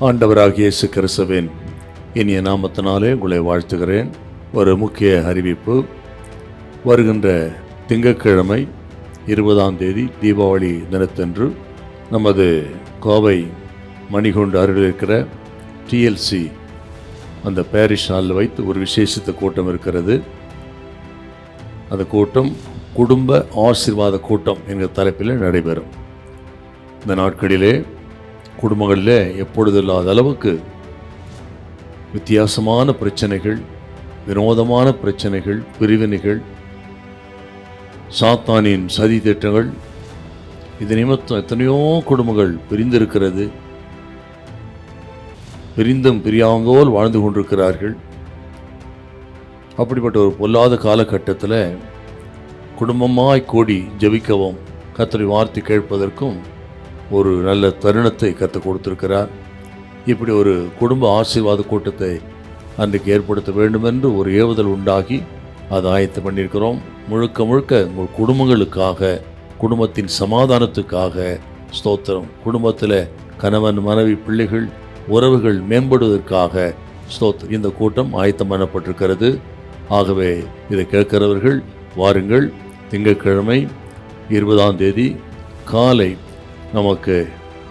ஆண்டவராகிய இயேசு கிறிஸ்துவின் இனிய நாமத்தினாலே உங்களை வாழ்த்துகிறேன். ஒரு முக்கிய அறிவிப்பு. வருகின்ற திங்கட்கிழமை இருபதாம் தேதி தீபாவளி தினத்தன்று நமது கோவை மணிகொண்டு அருகில் இருக்கிற டிஎல்சி அந்த பேரிஷ் ஹாலில் வைத்து ஒரு விசேஷித்த கூட்டம் இருக்கிறது. அந்த கூட்டம் குடும்ப ஆசீர்வாத கூட்டம் என்கிற தலைப்பில் நடைபெறும். இந்த நாட்களிலே குடும்பங்களில் எப்பொழுது இல்லாத அளவுக்கு வித்தியாசமான பிரச்சனைகள் வினோதமான பிரச்சனைகள் பிரிவினைகள் சாத்தானின் சதி திட்டங்கள் இது நிமித்தம் எத்தனையோ குடும்பங்கள் பிரிந்திருக்கிறது. பிரிந்தும் பிரியாங்கோல் வாழ்ந்து கொண்டிருக்கிறார்கள். அப்படிப்பட்ட ஒரு பொல்லாத காலகட்டத்தில் குடும்பமாய் கூடி ஜெபிக்கவும் கத்தரி வார்த்தை கேட்பதற்கும் ஒரு நல்ல தருணத்தை கற்றுக் கொடுத்திருக்கிறார். இப்படி ஒரு குடும்ப ஆசீர்வாத கூட்டத்தை அன்றைக்கு ஏற்படுத்த வேண்டும் என்று ஒரு ஏவுதல் உண்டாகி அதை ஆயத்தம் பண்ணியிருக்கிறோம். முழுக்க முழுக்க உங்கள் குடும்பங்களுக்காக குடும்பத்தின் சமாதானத்துக்காக ஸ்தோத்திரம். குடும்பத்தில் கணவன் மனைவி பிள்ளைகள் உறவுகள் மேம்படுவதற்காக ஸ்தோத்திரம். இந்த கூட்டம் ஆயத்தம் பண்ணப்பட்டிருக்கிறது. ஆகவே இதை கேட்கிறவர்கள் வாருங்கள். திங்கட்கிழமை இருபதாம் தேதி காலை நமக்கு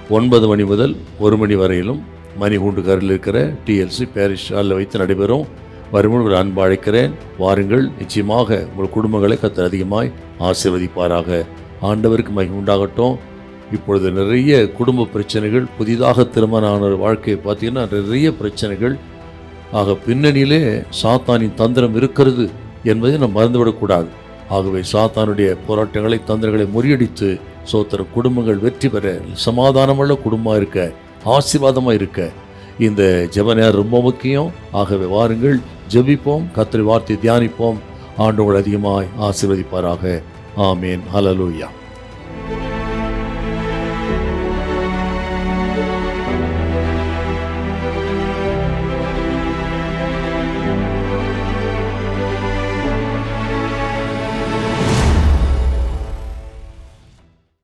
ஒன்பது மணி முதல் ஒரு மணி வரையிலும் மணிகூண்டுக்காரில் இருக்கிற டிஎல்சி பேரிஷ் ஹாலில் வைத்து நடைபெறும். வருமுன் உங்களை அன்பு அழைக்கிறேன். வாருங்கள். நிச்சயமாக உங்கள் குடும்பங்களை கத்தர் அதிகமாய் ஆசீர்வதிப்பாராக. ஆண்டவருக்கு மகிமை உண்டாகட்டும். இப்பொழுது நிறைய குடும்ப பிரச்சனைகள் புதிதாக திருமணம் ஆன ஒரு வாழ்க்கையை பார்த்தீங்கன்னா நிறைய பிரச்சனைகள். ஆக பின்னணியிலே சாத்தானின் தந்திரம் இருக்கிறது என்பதை நாம் மறந்துவிடக்கூடாது. ஆகவே சாத்தானுடைய போராட்டங்களை தந்திரங்களை முறியடித்து சோத்திர குடும்பங்கள் வெற்றி பெற சமாதானமுள்ள குடும்பமாக இருக்க ஆசீர்வாதமாக இருக்க இந்த ஜெப ரொம்ப முக்கியம். ஆகவே வாருங்கள் ஜெபிப்போம் கத்திரி வார்த்தை தியானிப்போம். ஆண்டோடு அதிகமாய் ஆசீர்வதிப்பாராக. ஆமேன். ஹலலூயா